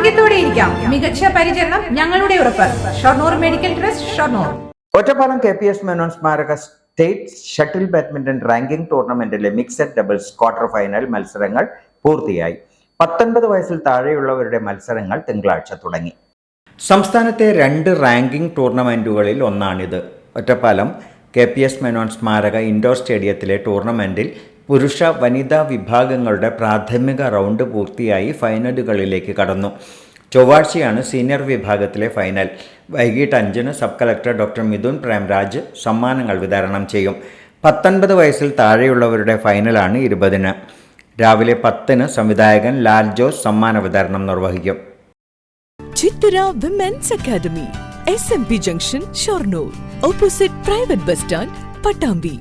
ആരോഗ്യത്തോടെ ഇരിക്കാം. മികച്ച പരിചരണം ഞങ്ങളുടെ ഉറപ്പ്. Shoranur medical trust Shoranur. Ottapalam K P S Menon സ്മാരക സ്റ്റേറ്റ് ഷട്ടിൽ ബാഡ്മിന്റൺ റാങ്കിംഗ് ടൂർണമെന്റിലെ മിക്സഡ് ഡബിൾസ് ക്വാർട്ടർ ഫൈനൽ മത്സരങ്ങൾ പൂർത്തിയായി. പത്തൊൻപത് വയസ്സിൽ താഴെയുള്ളവരുടെ മത്സരങ്ങൾ തിങ്കളാഴ്ച തുടങ്ങി. സംസ്ഥാനത്തെ രണ്ട് റാങ്കിംഗ് ടൂർണമെന്റുകളിൽ ഒന്നാണിത്. Ottapalam K P S Menon സ്മാരക ഇൻഡോർ സ്റ്റേഡിയത്തിലെ ടൂർണമെന്റിൽ പുരുഷ വനിതാ വിഭാഗങ്ങളുടെ പ്രാഥമിക റൗണ്ട് പൂർത്തിയായി ഫൈനലുകളിലേക്ക് കടന്നു. ചൊവ്വാഴ്ചയാണ് സീനിയർ വിഭാഗത്തിലെ ഫൈനൽ. വൈകിട്ട് അഞ്ചിന് sub collector doctor Mithun Premraj സമ്മാനങ്ങൾ വിതരണം ചെയ്യും. പത്തൊൻപത് വയസ്സിൽ താഴെയുള്ളവരുടെ ഫൈനലാണ് ഇരുപതിന്. രാവിലെ പത്തിന് സംവിധായകൻ ലാൽ ജോസ് സമ്മാന വിതരണം നിർവഹിക്കും. Chithara women's academy S M P junction Shoranur opposite private bus stand Pattambi